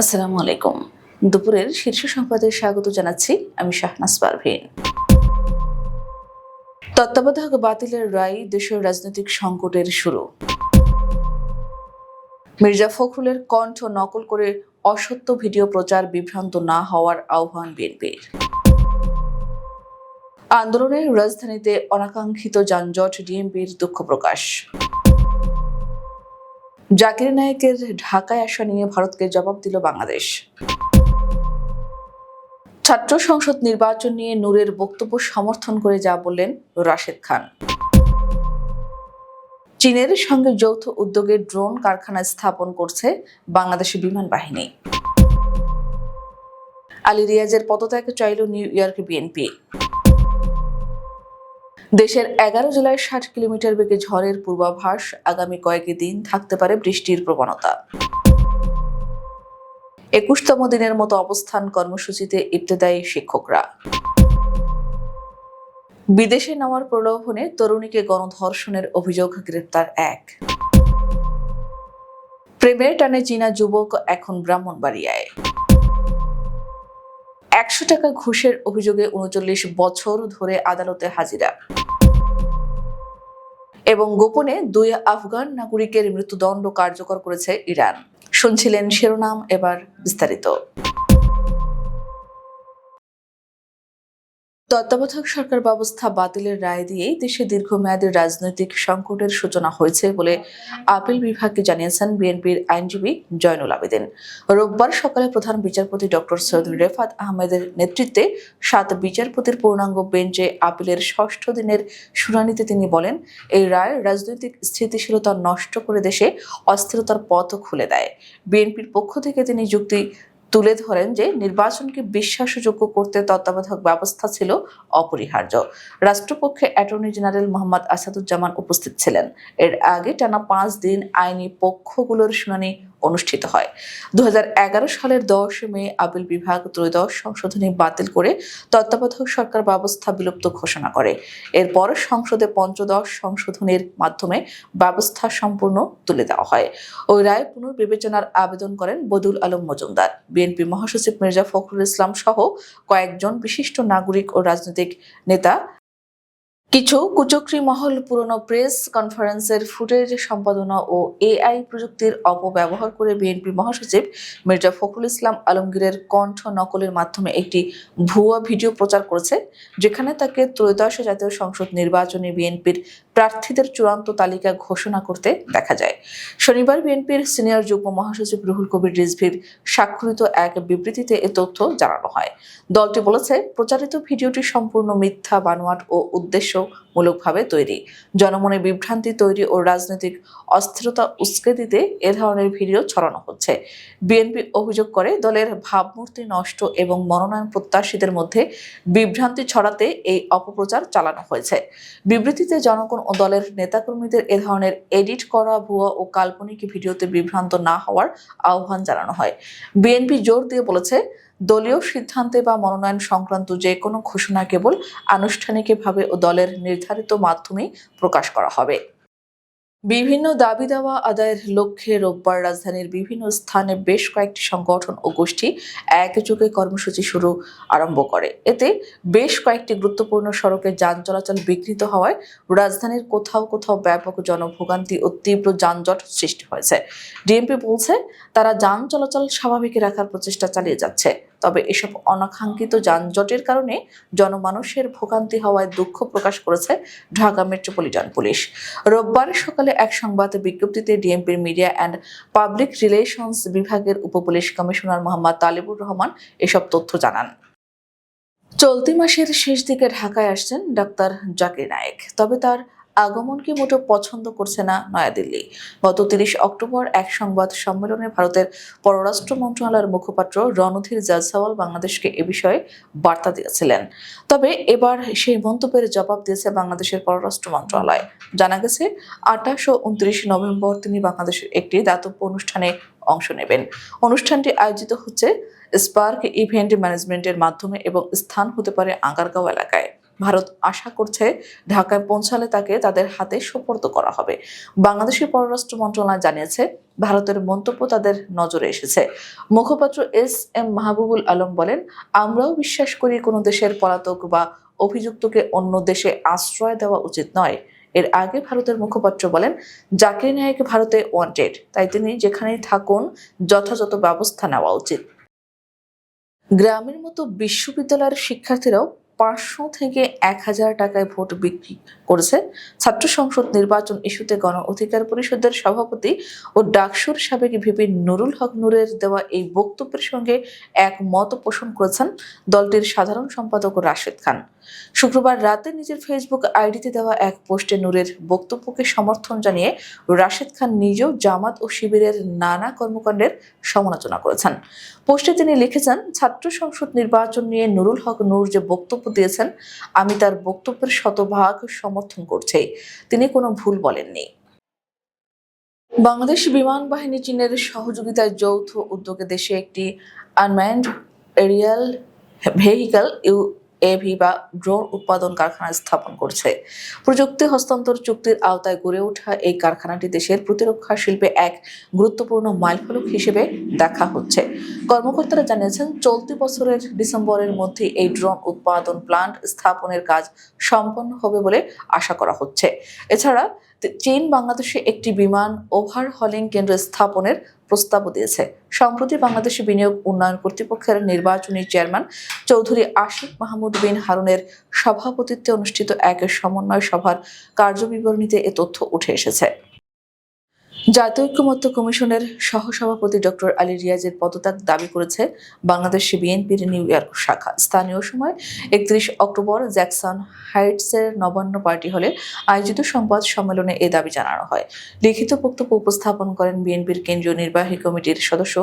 আসসালামু আলাইকুম। দুপুরের শীর্ষ সংবাদে স্বাগত জানাচ্ছি আমি শাহনাজ পারভীন। তত্ত্বাবধায়ক বাতিলের রায় দেশের রাজনৈতিক সংকটের শুরু। মির্জা ফখরুলের কণ্ঠ নকল করে অসত্য ভিডিও প্রচার বিভ্রান্ত না হওয়ার আহ্বান বিএনপির। আন্দোলনের রাজধানীতে অনাকাঙ্ক্ষিত যানজট, ডিএমপির দুঃখ প্রকাশ। জাকির নায়েকের ঢাকায় আসা নিয়ে ভারতকে জবাব দিল বাংলাদেশ। ছাত্র সংসদ নির্বাচন নিয়ে নূরের বক্তব্য সমর্থন করে যা বললেন রাশেদ খান। চীনের সঙ্গে যৌথ উদ্যোগে ড্রোন কারখানা স্থাপন করছে বাংলাদেশের বিমান বাহিনী। আলী রিয়াজের পদত্যাগ চাইল নিউ ইয়র্ক বিএনপি। দেশের এগারো জেলায় ষাট কিলোমিটার বেগে ঝড়ের পূর্বাভাস আগামী কয়েক দিন থাকতে পারে বৃষ্টির প্রবণতা। একুশতম দিনের মতো অবস্থান কর্মসূচিতে ইবতেদায়ী শিক্ষকরা। বিদেশে নেওয়ার প্রলোভনে তরুণীকে গণধর্ষণের অভিযোগ গ্রেপ্তার এক। প্রেমের টানে চীনা যুবক এখন ব্রাহ্মণবাড়িয়ায়। একশো টাকা ঘুষের অভিযোগে উনচল্লিশ বছর ধরে আদালতে হাজিরা। এবং গোপনে দুই আফগান নাগরিকের মৃত্যুদণ্ড কার্যকর করেছে ইরান। শুনছিলেন শিরোনাম, এবার বিস্তারিত। তত্ত্বাবধায়ক সরকার ব্যবস্থা বাতিলের রায় দিয়েই দেশে দীর্ঘমেয়াদী রাজনৈতিক সংকটের সূচনা হয়েছে বলে আপিল বিভাগকে জানিয়েছেন বিএনপির আইনজীবী জয়নুল আবেদিন। রোববার সকালে প্রধান বিচারপতি ডক্টর সৈয়দ রেফাত আহমেদের নেতৃত্বে সাত বিচারপতির পূর্ণাঙ্গ বেঞ্চে আপিলের ষষ্ঠ দিনের শুনানিতে তিনি বলেন, এই রায় রাজনৈতিক স্থিতিশীলতা নষ্ট করে দেশে অস্থিরতার পথ খুলে দেয়। বিএনপির পক্ষ থেকে তিনি যুক্তি তুলে ধরেন যে নির্বাচনকে বিশ্বাসযোগ্য করতে তত্ত্বাবধায়ক ব্যবস্থা ছিল অপরিহার্য। রাষ্ট্রপক্ষে অ্যাটর্নি জেনারেল মোহাম্মদ আসাদুজ্জামান উপস্থিত ছিলেন। এর আগে টানা পাঁচ দিন আইনি পক্ষগুলোর শুনানি অনুষ্ঠিত হয়। দুহাজার এগারো সালের দশ মে আপিল বিভাগ ত্রয়োদশ সংশোধনী বাতিল করে তত্ত্বাবধায়ক সরকার ব্যবস্থা বিলুপ্ত ঘোষণা করে। এরপর সংসদে পঞ্চদশ সংশোধনীর মাধ্যমে ব্যবস্থা সম্পূর্ণ তুলে দেওয়া হয়। ওই রায় পুনর্বিবেচনার আবেদন করেন বদুল আলম মজুমদার। বিএনপি মহাসচিব মির্জা ফখরুল ইসলাম সহ কয়েকজন বিশিষ্ট নাগরিক ও রাজনৈতিক নেতা কিছু কুচক্রি মহল, পুরনো প্রেস কনফারেন্সের ফুটেজ সম্পাদনা ও এআই প্রযুক্তির অপব্যবহার করে বিএনপি মহাসচিব মির্জা ফখরুল ইসলাম আলমগীরের কণ্ঠ নকলের মাধ্যমে একটি ভুয়া ভিডিও প্রচার করেছে, যেখানে তাকে ত্রয়োদশ জাতীয় সংসদ নির্বাচনে বিএনপির প্রার্থীদের চূড়ান্ত তালিকা ঘোষণা করতে দেখা যায়। শনিবার বিএনপির সিনিয়র যুগ্ম মহাসচিব রুহুল কবির রিজভির স্বাক্ষরিত এক বিবৃতিতে এ তথ্য জানানো হয়। দলটি বলেছে, প্রচারিত ভিডিওটি সম্পূর্ণ মিথ্যা, বানোয়াট ও উদ্দেশ্যমূলকভাবে তৈরি। জনমনে বিভ্রান্তি তৈরি ও রাজনৈতিক অস্থিরতা উস্কে দিতে এ ধরনের ভিডিও ছড়ানো হচ্ছে। বিএনপি অভিযোগ করে, দলের ভাবমূর্তি নষ্ট এবং মনোনয়ন প্রত্যাশীদের মধ্যে বিভ্রান্তি ছড়াতে এই অপপ্রচার চালানো হয়েছে। বিবৃতিতে জনগণ দলের নেতাকর্মীদের এ ধরনের এডিট করা ভুয়া ও কাল্পনিক ভিডিওতে বিভ্রান্ত না হওয়ার আহ্বান জানানো হয়। বিএনপি জোর দিয়ে বলেছে, দলীয় সিদ্ধান্তে বা মনোনয়ন সংক্রান্ত যে কোনো ঘোষণা কেবল আনুষ্ঠানিকভাবে ও দলের নির্ধারিত মাধ্যমেই প্রকাশ করা হবে। বিভিন্ন দাবি দাওয়া আদায়ের লক্ষ্যে রোববার রাজধানীর বিভিন্ন স্থানে বেশ কয়েকটি সংগঠন ও গোষ্ঠী একযোগে কর্মসূচি শুরু আরম্ভ করে। এতে বেশ কয়েকটি গুরুত্বপূর্ণ সড়কে যান চলাচল বিঘ্নিত হওয়ায় রাজধানীর কোথাও কোথাও ব্যাপক জনভোগান্তি ও তীব্র যানজট সৃষ্টি হয়েছে। ডিএমপি বলছে, তারা যান চলাচল স্বাভাবিক রাখার প্রচেষ্টা চালিয়ে যাচ্ছে। তবে এসব অনাকাঙ্ক্ষিত যানজটের কারণে জনমানুষের ভোগান্তি হওয়ায় দুঃখ প্রকাশ করেছে ঢাকা মেট্রোপলিটন পুলিশ। রোববার সকালে এক সংবাদ বিজ্ঞপ্তিতে ডিএমপির মিডিয়া অ্যান্ড পাবলিক রিলেশনস বিভাগের উপপুলিশ কমিশনার মোহাম্মদ তালিবুর রহমান এসব তথ্য জানান। চলতি মাসের শেষ দিকে ঢাকায় আসছেন ডাক্তার জাকির নায়েক। তবে তার আগমনকে মোটো পছন্দ করছে না নয়াদিল্লি। গত তিরিশ অক্টোবর এক সংবাদ সম্মেলনে ভারতের পররাষ্ট্র মন্ত্রণালয়ের মুখপাত্র রণধীর জাজসাওয়াল বাংলাদেশকে এ বিষয়ে বার্তা দিয়েছিলেন। তবে এবার সেই মন্তব্যের জবাব দিয়েছে বাংলাদেশের পররাষ্ট্র মন্ত্রণালয়। জানা গেছে, আঠাশ ও উনত্রিশ নভেম্বর তিনি বাংলাদেশের একটি দাতব্য অনুষ্ঠানে অংশ নেবেন। অনুষ্ঠানটি আয়োজিত হচ্ছে স্পার্ক ইভেন্ট ম্যানেজমেন্টের মাধ্যমে এবং স্থান হতে পারে আগারগাঁও এলাকায়। ভারত আশা করছে ঢাকায় পৌঁছালে তাকে তাদের হাতে সোপর্দ করা হবে। বাংলাদেশের পররাষ্ট্র মন্ত্রণালয় জানিয়েছে, ভারতের মন্তব্য তাদের নজরে এসেছে। মুখপাত্র এস এম মাহবুবুল আলম বলেন, আমরাও বিশ্বাস করি কোনো দেশের পলাতক বা অভিযুক্তকে অন্য দেশে আশ্রয় দেওয়া উচিত নয়। এর আগে ভারতের মুখপাত্র বলেন, জাকির নায়েক ভারতে ওয়ান্টেড তাই তিনি যেখানেই থাকুন, যথাযথ ব্যবস্থা নেওয়া উচিত। গ্রামের মতো বিশ্ববিদ্যালয়ের শিক্ষার্থীরাও পাঁচশো থেকে এক হাজার টাকায় ভোট বিক্রি করেছে ছাত্র সংসদ নির্বাচন ইস্যুতে গণ অধিকার পরিষদের সভাপতি ও ডাকসুর সাবেক ভিপি নুরুল হক নুরের দেওয়া এই বক্তব্যের সঙ্গে এক মত পোষণ করেছেন দলটির সাধারণ সম্পাদক রাশেদ খান। শুক্রবার রাতে নিজের ফেসবুক আইডিতে দেওয়া এক পোস্টে নূরের বক্তব্যকে সমর্থন জানিয়ে রাশেদ খান নিজেও জামাত ও শিবিরের নানা কর্মকাণ্ডের সমালোচনা করেছেন। পোস্টে তিনি লিখেছেন, ছাত্র সংসদ নির্বাচন নিয়ে নুরুল হক নূর যে বক্তব্য দিয়েছেন, আমি তার বক্তব্যের শতভাগ সমর্থন করছি। তিনি কোনো ভুল বলেননি। বাংলাদেশ বিমান বাহিনী চীনের সহযোগিতায় যৌথ উদ্যোগে দেশে একটি unmanned aerial vehicle U AV বা ড্রোন উৎপাদন কারখানা স্থাপন করছে। প্রযুক্তি হস্তান্তর চুক্তির আওতায় গড়ে ওঠা এই কারখানাটি দেশের প্রতিরক্ষা শিল্পে এক গুরুত্বপূর্ণ মাইলফলক হিসেবে দেখা হচ্ছে। কর্মকর্তারা জানিয়েছেন, চলতি বছরের ডিসেম্বরের মধ্যে এই ড্রোন উৎপাদন প্লান্ট স্থাপনের কাজ সম্পন্ন হবে বলে আশা করা হচ্ছে। এছাড়া চীন বাংলাদেশে একটি বিমান ওভারহলিং কেন্দ্র স্থাপনের প্রস্তাবও দিয়েছে। সম্প্রতি বাংলাদেশে বিনিয়োগ উন্নয়ন কর্তৃপক্ষের নির্বাচনী চেয়ারম্যান চৌধুরী আশিক মাহমুদ বিন হারুনের সভাপতিত্বে অনুষ্ঠিত এক সমন্বয় সভার কার্যবিবরণীতে এ তথ্য উঠে এসেছে। জাতীয় ঐক্যমত্য কমিশনের সহসভাপতি ডক্টর আলী রিয়াজের পদত্যাগ দাবি করেছে বাংলাদেশ বিএনপির নিউ ইয়র্ক শাখা। স্থানীয় সময় একত্রিশ অক্টোবর জ্যাকসন হাইটসের নবান্ন পার্টি হলে আয়োজিত সংবাদ সম্মেলনে এ দাবি জানানো হয়। লিখিত বক্তব্য উপস্থাপন করেন বিএনপির কেন্দ্রীয় নির্বাহী কমিটির সদস্য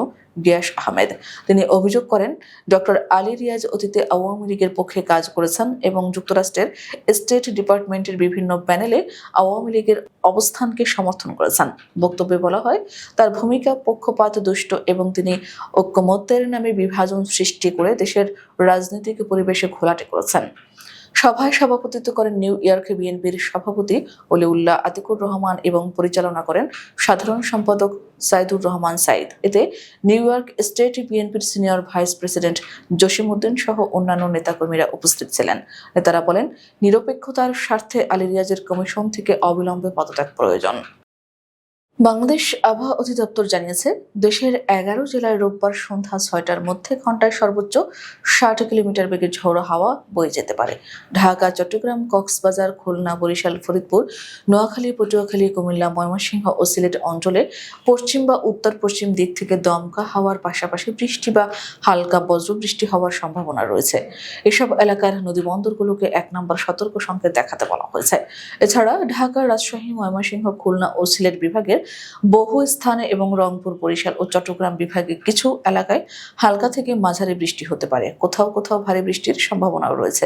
গিয়াস আহমেদ। তিনি অভিযোগ করেন, ডক্টর আলী রিয়াজ অতীতে আওয়ামী লীগের পক্ষে কাজ করেছেন এবং যুক্তরাষ্ট্রের স্টেট ডিপার্টমেন্টের বিভিন্ন প্যানেলে আওয়ামী লীগের অবস্থানকে সমর্থন করেছেন। বক্তব্যে বলা হয়, তার ভূমিকা পক্ষপাত, দুষ্ট এবং তিনি ঐক্যমত্যের নামে বিভাজন সৃষ্টি করে দেশের রাজনৈতিক পরিবেশে ঘোলাটে করেছেন। সভায় সভাপতিত্ব করেন নিউ ইয়র্ক বিএনপির সভাপতি অলিউল্লাহ আতিকুর রহমান এবং পরিচালনা করেন সাধারণ সম্পাদক সাইদুর রহমান সাইদ। এতে নিউ ইয়র্ক স্টেট বিএনপির সিনিয়র ভাইস প্রেসিডেন্ট জসিমউদ্দিন সহ অন্যান্য নেতাকর্মীরা উপস্থিত ছিলেন। নেতারা বলেন, নিরপেক্ষতার স্বার্থে আলী রিয়াজের কমিশন থেকে অবিলম্বে পদত্যাগ প্রয়োজন। বাংলাদেশ আবহাওয়া অধিদপ্তর জানিয়েছে, দেশের এগারো জেলায় রোববার সন্ধ্যা ছয়টার মধ্যে ঘন্টায় সর্বোচ্চ ষাট কিলোমিটার বেগে ঝোড়ো হাওয়া বয়ে যেতে পারে। ঢাকা, চট্টগ্রাম, কক্সবাজার, খুলনা, বরিশাল, ফরিদপুর, নোয়াখালী, পটুয়াখালী, কুমিল্লা, ময়মনসিংহ ও সিলেট অঞ্চলে পশ্চিম বা উত্তর পশ্চিম দিক থেকে দমকা হাওয়ার পাশাপাশি বৃষ্টি বা হালকা বজ্রবৃষ্টি হওয়ার সম্ভাবনা রয়েছে। এসব এলাকার নদীবন্দরগুলোকে এক নম্বর সতর্ক সংকেত দেখাতে বলা হয়েছে। এছাড়া ঢাকা রাজশাহী, ময়মনসিংহ, খুলনা ও সিলেট বিভাগের বহু স্থানে এবং রংপুর, বরিশাল ও চট্টগ্রাম বিভাগের কিছু এলাকায় হালকা থেকে মাঝারি বৃষ্টি হতে পারে। কোথাও কোথাও ভারী বৃষ্টির সম্ভাবনাও রয়েছে।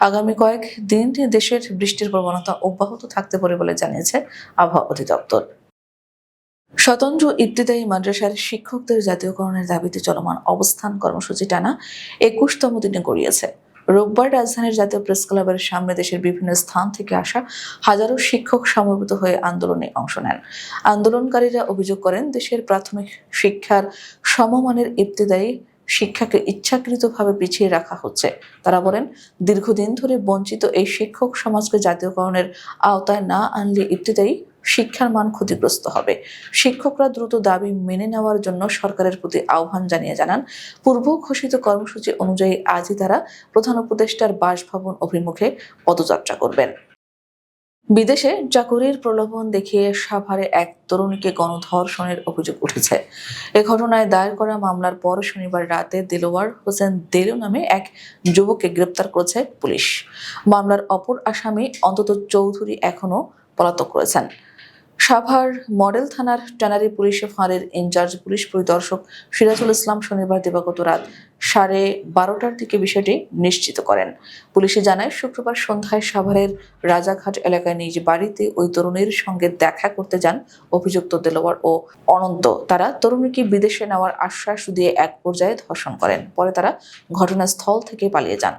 আগামী কয়েক দিন দেশের বৃষ্টির প্রবণতা অব্যাহত থাকতে পারে বলে জানিয়েছে আবহাওয়া অধিদপ্তর। স্বতন্ত্র ইবতিদায়ী মাদ্রাসার শিক্ষকদের জাতীয়করণের দাবিতে চলমান অবস্থান কর্মসূচি টানা একুশতম দিনে গড়িয়েছে। রোববার রাজধানীর জাতীয় প্রেস ক্লাবের সামনে দেশের বিভিন্ন স্থান থেকে আসা হাজারো শিক্ষক সমবেত হয়ে আন্দোলনে অংশ নেন। আন্দোলনকারীরা অভিযোগ করেন, দেশের প্রাথমিক শিক্ষার সমমানের ইবতিদায়ী শিক্ষাকে ইচ্ছাকৃতভাবে পিছিয়ে রাখা হচ্ছে। তারা বলেন, দীর্ঘদিন ধরে বঞ্চিত এই শিক্ষক সমাজকে জাতীয়করণের আওতায় না আনলে ইবতিদায়ী শিক্ষার মান ক্ষতিগ্রস্ত হবে। শিক্ষকরা দ্রুত দাবি মেনে নেওয়ার জন্য সরকারের প্রতি আহ্বান জানিয়ে জানান। পূর্ব ঘোষিত কর্মসূচি অনুযায়ী আজই তারা প্রধান উপদেষ্টার বাসভবন অভিমুখে পদযাত্রা করবেন। বিদেশে চাকুরির প্রলোভন দেখিয়ে সাভারে এক তরুণীকে গণধর্ষণের অভিযোগ উঠেছে। এ ঘটনায় দায়ের করা মামলার পর শনিবার রাতে দিলওয়ার হোসেন দেলু নামে এক যুবককে গ্রেপ্তার করেছে পুলিশ। মামলার অপর আসামি অন্তত চৌধুরী এখনও পলাতক রয়েছেন। সাভার মডেল থানার ট্যানারি পুলিশে ফাঁড়ের ইনচার্জ পুলিশ পরিদর্শক সিরাজুল ইসলাম শনিবার দিবাগত রাত সাড়ে বারোটার দিকে বিষয়টি নিশ্চিত করেন। পুলিশে জানায়, শুক্রবার সন্ধ্যায় সাভারের রাজাঘাট এলাকায় নিজ বাড়িতে ওই তরুণীর সঙ্গে দেখা করতে যান অভিযুক্ত দেলোয়ার ও অনন্ত। তারা তরুণীকে বিদেশে নেওয়ার আশ্বাস দিয়ে এক পর্যায়ে ধর্ষণ করেন। পরে তারা ঘটনাস্থল থেকে পালিয়ে যান।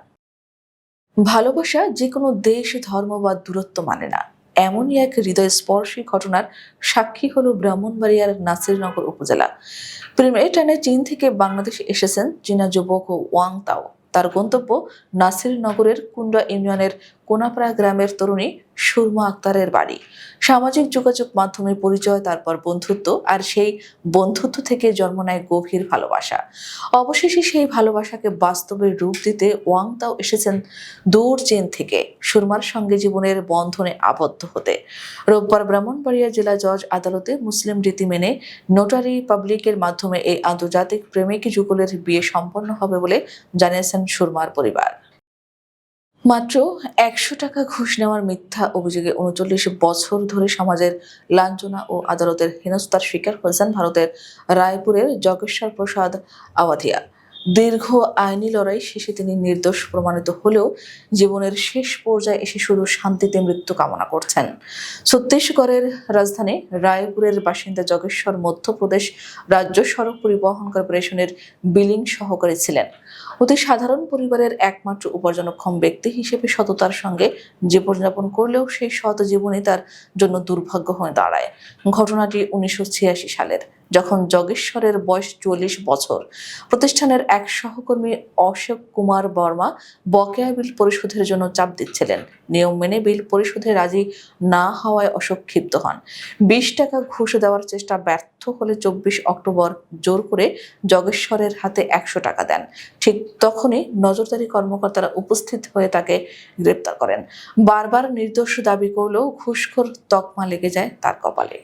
ভালোবাসা যে কোনো দেশ, ধর্ম বা দূরত্ব মানে না। এমনই এক হৃদয় স্পর্শী ঘটনার সাক্ষী হলো ব্রাহ্মণবাড়িয়ার নাসিরনগর উপজেলা। প্রেমের টানে চীন থেকে বাংলাদেশ এসেছেন চীনা যুবক ওয়াং তাও। তার গন্তব্য নাসিরনগরের কুন্ডা ইউনিয়নের কোনাপাড়া গ্রামের তরুণী সুরমা আক্তারের বাড়ি। সামাজিক যোগাযোগ মাধ্যমে পরিচয়, তারপর বন্ধুত্ব, আর সেই বন্ধুত্ব থেকে জন্ম নেয় গভীর ভালোবাসা। অবশেষে সেই ভালোবাসাকে বাস্তবে রূপ দিতে ওয়াং তাও এসেছেন দূর চীন থেকে, সুরমার সঙ্গে জীবনের বন্ধনে আবদ্ধ হতে। রোববার ব্রাহ্মণবাড়িয়া জেলা জজ আদালতে মুসলিম রীতি মেনে নোটারি পাবলিকের মাধ্যমে এই আন্তর্জাতিক প্রেমিক যুগলের বিয়ে সম্পন্ন হবে বলে জানিয়েছেন সুরমার পরিবার। মাত্র একশো টাকা ঘুষ নেওয়ার মিথ্যা অভিযোগে উনচল্লিশ বছর ধরে সমাজের লাঞ্ছনা ও আদালতের হেনস্থার শিকার হয়েছেন ভারতের রায়পুরের জগেশ্বর প্রসাদ আওয়াধিয়া। দীর্ঘ আইনি লড়াই শেষে তিনি নির্দোষ প্রমাণিত হলেও জীবনের শেষ পর্যায়ে এসে শুধু শান্তিতে মৃত্যু কামনা করছেন। ছত্তিশগড়ের রাজধানী রায়পুরের বাসিন্দা জগেশ্বর মধ্যপ্রদেশ রাজ্য সড়ক পরিবহন কর্পোরেশনের বিলিং সহকারী ছিলেন। অতি সাধারণ পরিবারের একমাত্র উপার্জনক্ষম ব্যক্তি হিসেবে সততার সঙ্গে জীবনযাপন করলেও সেই সৎ জীবনই তার জন্য দুর্ভাগ্য হয়ে দাঁড়ায়। ঘটনাটি উনিশশো ছিয়াশি সালের যখন জগেশ্বরের বয়স চল্লিশ বছর, প্রতিষ্ঠানের এক সহকর্মী অশোক কুমার বর্মা বকেয়া বিল পরিশোধের জন্য চাপ দিচ্ছিলেন। নিয়ম মেনে বিল পরিশোধে রাজি না হওয়ায় অশোক ক্ষিপ্ত হন। বিশ টাকা ঘুষ দেওয়ার চেষ্টা ব্যর্থ হলে চব্বিশ অক্টোবর জোর করে জগেশ্বরের হাতে একশো টাকা দেন। ঠিক তখনই নজরদারি কর্মকর্তারা উপস্থিত হয়ে তাকে গ্রেপ্তার করেন। বারবার নির্দোষ দাবি করলেও ঘুষখোর তকমা লেগে যায় তার কপালে।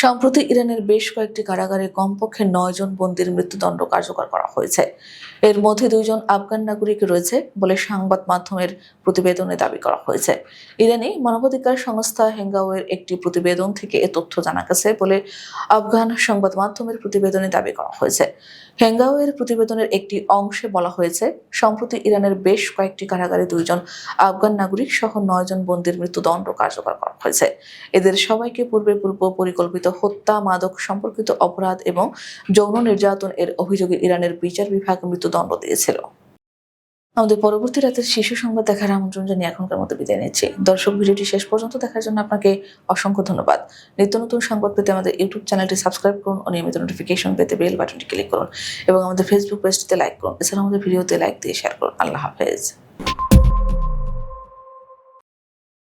সম্প্রতি ইরানের বেশ কয়েকটি কারাগারে কমপক্ষে নয় জন বন্দির মৃত্যুদণ্ড কার্যকর করা হয়েছে। এর মধ্যে দুইজন আফগান নাগরিক রয়েছে বলে সংবাদ মাধ্যমের প্রতিবেদনে দাবি করা হয়েছে। ইরানি মানবাধিকার সংস্থা হেঙ্গাওয়ের একটি প্রতিবেদন থেকে এ তথ্য জানা গেছে বলে আফগান সংবাদ মাধ্যমের প্রতিবেদনে দাবি করা হয়েছে। হেঙ্গাওয়ের প্রতিবেদনের একটি অংশে বলা হয়েছে, সম্প্রতি ইরানের বেশ কয়েকটি কারাগারে দুইজন আফগান নাগরিক সহ নয়জন বন্দির মৃত্যুদণ্ড কার্যকর করা হয়েছে। এদের সবাইকে পূর্বে পূর্ব পরিকল্পিত হত্যা, মাদক, সম্পর্কিত অপরাধ এবং যৌন নির্যাতন এর অভিযোগে ইরানের বিচার বিভাগ মৃত্যুদণ্ড দিয়েছিল। আমাদের পরবর্তী রাতের শিশু সংবাদ দেখার আমন্ত্রণ জানিয়ে এখনকার মতো বিদায় নিচ্ছি। দর্শক, ভিডিওটি শেষ পর্যন্ত দেখার জন্য আপনাকে অসংখ্য ধন্যবাদ। নিত্য নতুন সংবাদ পেতে আমাদের ইউটিউব চ্যানেলটি সাবস্ক্রাইব করুন ও নিয়মিত নোটিফিকেশন পেতে বেল বাটনটি ক্লিক করুন এবং আমাদের ফেসবুক পেজটিতে লাইক করুন। এছাড়া আমাদের ভিডিওতে লাইক দিয়ে শেয়ার করুন। আল্লাহ হাফেজ।